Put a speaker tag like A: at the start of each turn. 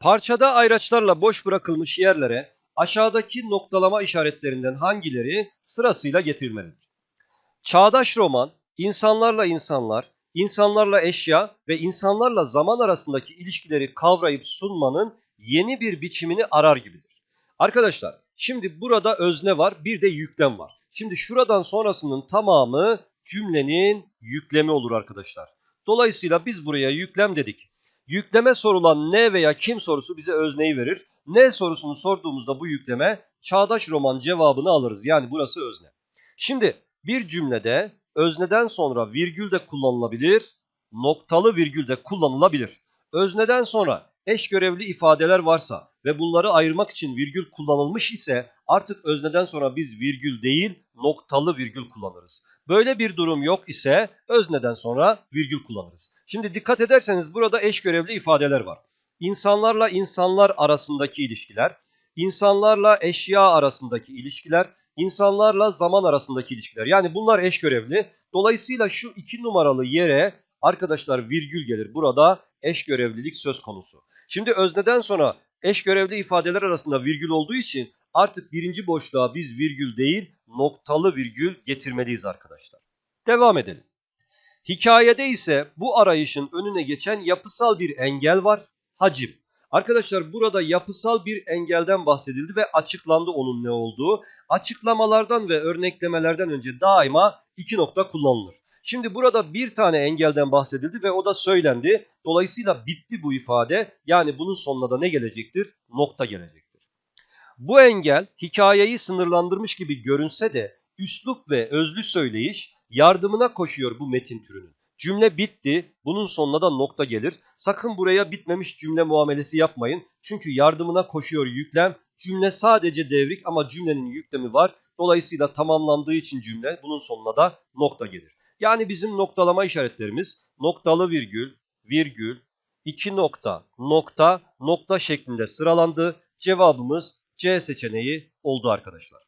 A: Parçada ayraçlarla boş bırakılmış yerlere aşağıdaki noktalama işaretlerinden hangileri sırasıyla getirilmelidir? Çağdaş roman, insanlarla insanlar, insanlarla eşya ve insanlarla zaman arasındaki ilişkileri kavrayıp sunmanın yeni bir biçimini arar gibidir. Arkadaşlar, şimdi burada özne var, bir de yüklem var. Şimdi şuradan sonrasının tamamı cümlenin yüklemi olur arkadaşlar. Dolayısıyla biz buraya yüklem dedik. Yükleme sorulan ne veya kim sorusu bize özneyi verir. Ne sorusunu sorduğumuzda bu yükleme çağdaş roman cevabını alırız. Yani burası özne. Şimdi bir cümlede özneden sonra virgül de kullanılabilir, noktalı virgül de kullanılabilir. Özneden sonra eş görevli ifadeler varsa ve bunları ayırmak için virgül kullanılmış ise artık özneden sonra biz virgül değil noktalı virgül kullanırız. Böyle bir durum yok ise özneden sonra virgül kullanırız. Şimdi dikkat ederseniz burada eş görevli ifadeler var. İnsanlarla insanlar arasındaki ilişkiler, insanlarla eşya arasındaki ilişkiler, insanlarla zaman arasındaki ilişkiler. Yani bunlar eş görevli. Dolayısıyla şu iki numaralı yere arkadaşlar virgül gelir. Burada eş görevlilik söz konusu. Şimdi özneden sonra eş görevli ifadeler arasında virgül olduğu için artık birinci boşluğa biz virgül değil noktalı virgül getirmeliyiz arkadaşlar. Devam edelim. Hikayede ise bu arayışın önüne geçen yapısal bir engel var. Hacim. Arkadaşlar burada yapısal bir engelden bahsedildi ve açıklandı onun ne olduğu. Açıklamalardan ve örneklemelerden önce daima iki nokta kullanılır. Şimdi burada bir tane engelden bahsedildi ve o da söylendi. Dolayısıyla bitti bu ifade. Yani bunun sonuna da ne gelecektir? Nokta gelecektir. Bu engel hikayeyi sınırlandırmış gibi görünse de üslup ve özlü söyleyiş yardımına koşuyor bu metin türünün. Cümle bitti. Bunun sonuna da nokta gelir. Sakın buraya bitmemiş cümle muamelesi yapmayın. Çünkü yardımına koşuyor yüklem. Cümle sadece devrik ama cümlenin yüklemi var. Dolayısıyla tamamlandığı için cümle bunun sonuna da nokta gelir. Yani bizim noktalama işaretlerimiz noktalı virgül, virgül, iki nokta, nokta, nokta şeklinde sıralandı. Cevabımız C seçeneği oldu arkadaşlar.